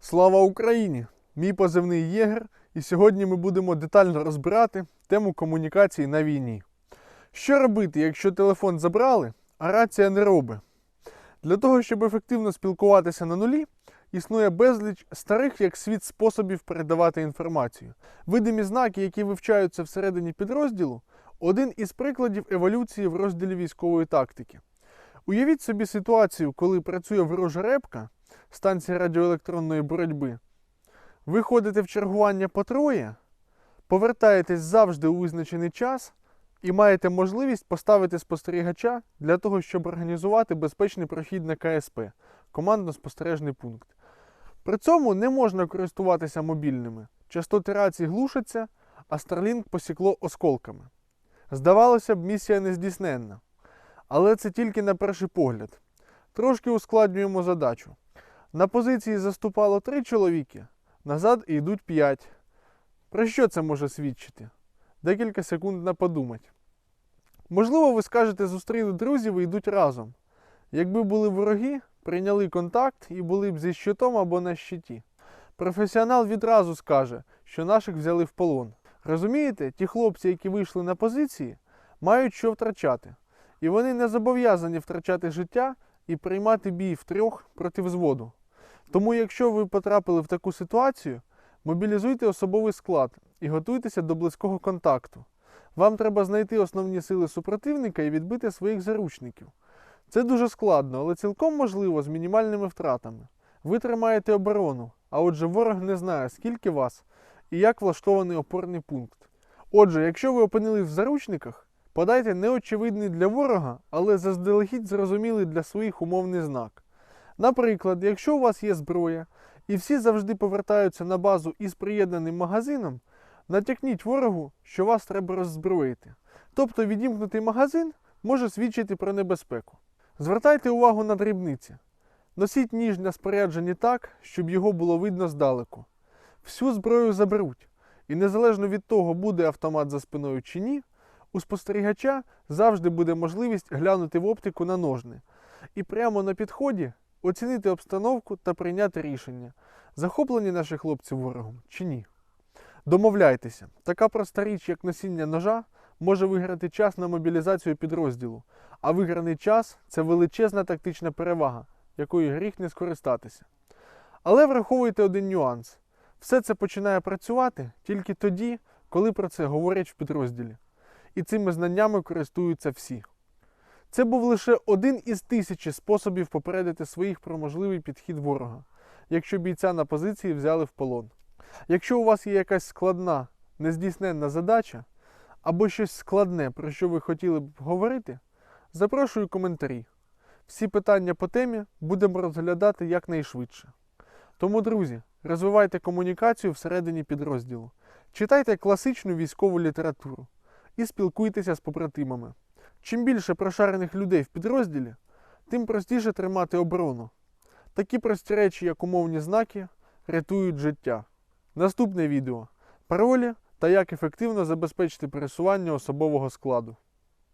Слава Україні! Мій позивний Єгер, і сьогодні ми будемо детально розбирати тему комунікації на війні. Що робити, якщо телефон забрали, а рація не робить? Для того, щоб ефективно спілкуватися на нулі, існує безліч старих як світ способів передавати інформацію. Видимі знаки, які вивчаються всередині підрозділу, один із прикладів еволюції в розділі військової тактики. Уявіть собі ситуацію, коли працює ворожа репка, станція радіоелектронної боротьби. Ви ходите в чергування по троє, повертаєтесь завжди у визначений час і маєте можливість поставити спостерігача для того, щоб організувати безпечний прохід на КСП командно-спостережний пункт. При цьому не можна користуватися мобільними. Частоти рацій глушаться, а Starlink посікло осколками. Здавалося б, місія нездійсненна. Але це тільки на перший погляд. Трошки ускладнюємо задачу. На позиції заступало три чоловіки, назад йдуть п'ять. Про що це може свідчити? Декілька секунд на подумать. Можливо, ви скажете, зустріли друзів і йдуть разом. Якби були вороги, прийняли контакт і були б зі щитом або на щиті. Професіонал відразу скаже, що наших взяли в полон. Розумієте, ті хлопці, які вийшли на позиції, мають що втрачати. І вони не зобов'язані втрачати життя і приймати бій втрьох проти взводу. Тому, якщо ви потрапили в таку ситуацію, мобілізуйте особовий склад і готуйтеся до близького контакту. Вам треба знайти основні сили супротивника і відбити своїх заручників. Це дуже складно, але цілком можливо з мінімальними втратами. Ви тримаєте оборону, а отже, ворог не знає, скільки вас і як влаштований опорний пункт. Отже, якщо ви опинились в заручниках, подайте неочевидний для ворога, але заздалегідь зрозумілий для своїх умовний знак. Наприклад, якщо у вас є зброя, і всі завжди повертаються на базу із приєднаним магазином, натякніть ворогу, що вас треба роззброїти. Тобто відімкнутий магазин може свідчити про небезпеку. Звертайте увагу на дрібниці. Носіть ніж для спорядження так, щоб його було видно здалеку. Всю зброю заберуть, і незалежно від того, буде автомат за спиною чи ні, у спостерігача завжди буде можливість глянути в оптику на ножни і прямо на підході оцінити обстановку та прийняти рішення, захоплені наші хлопці ворогом чи ні. Домовляйтеся, така проста річ, як носіння ножа, може виграти час на мобілізацію підрозділу, а виграний час це величезна тактична перевага, якою гріх не скористатися. Але враховуйте один нюанс: все це починає працювати тільки тоді, коли про це говорять в підрозділі. І цими знаннями користуються всі. Це був лише один із тисячі способів попередити своїх про можливий підхід ворога, якщо бійця на позиції взяли в полон. Якщо у вас є якась складна, нездійсненна задача, або щось складне, про що ви хотіли б говорити, запрошую коментарі. Всі питання по темі будемо розглядати якнайшвидше. Тому, друзі, розвивайте комунікацію всередині підрозділу, читайте класичну військову літературу і спілкуйтеся з побратимами. Чим більше прошарених людей в підрозділі, тим простіше тримати оборону. Такі прості речі, як умовні знаки, рятують життя. Наступне відео паролі та як ефективно забезпечити пересування особового складу.